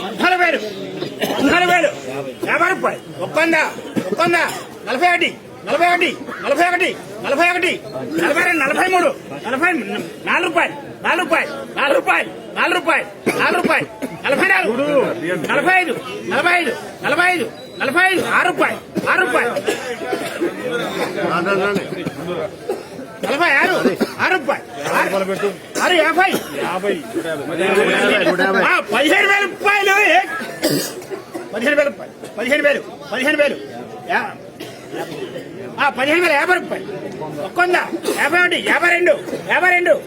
పద్నాలుగు వేలు పద్నాలుగు వేలు యాభై రూపాయలు ఒక్కందా ఒక్కందా నలభై ఒకటి నలభై ఒకటి నలభై ఒకటి నలభై ఒకటి నలభై రెండు నలభై మూడు నలభై నాలుగు రూపాయలు నాలుగు రూపాయలు నాలుగు రూపాయలు నాలుగు రూపాయలు నాలుగు రూపాయలు నలభై నాలుగు నలభై ఐదు నలభై ఐదు నలభై ఐదు నలభై ఐదు ఆరు రూపాయలు ఆరు రూపాయలు నలభై ఆరు. ఆరు ఆరు- యాభై. ఆ, పదిహేను వేల రూపాయలు? పదిహేను వేల రూపాయలు. పదిహేను వేలు. పదిహేను వేలు. పదిహేను వేల యాభై రూపాయలు. ఒక్కొంద యాభై ఒకటి యాభై రెండు యాభై రెండు.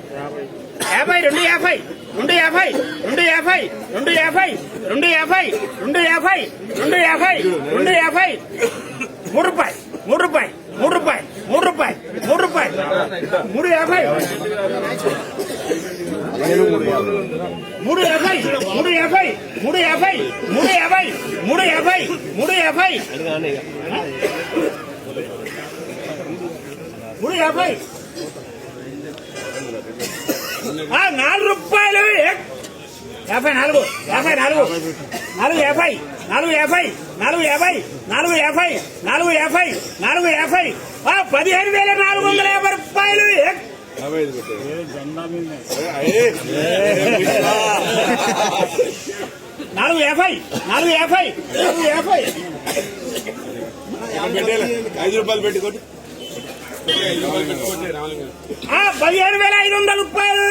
యాభై రెండు యాభై రెండు యాభై రెండు యాభై రెండు యాభై రెండు యాభై రెండు యాభై రెండు యాభై రెండు యాభై. మూడు రూపాయలు. మూడు రూపాయలు. మూడు రూపాయలు. మూడు రూపాయలు. యాభై. మూడు యాభై. మూడు యాభై. మూడు యాభై. మూడు యాభై. మూడు యాభై. మూడు యాభై. మూడు యాభై. మూడు యాభై. నాలుగు యాభై నాలుగు యాభై నాలుగు నాలుగు యాభై నాలుగు యాభై నాలుగు యాభై నాలుగు యాభై నాలుగు యాభై నాలుగు యాభై. పదిహేను వేల నాలుగు వందల యాభై రూపాయలు. నాలుగు యాభై నాలుగు యాభై నాలుగు యాభై. ఐదు రూపాయలు పెట్టుకోండి పదిహేను వేల ఐదు వందల రూపాయలు.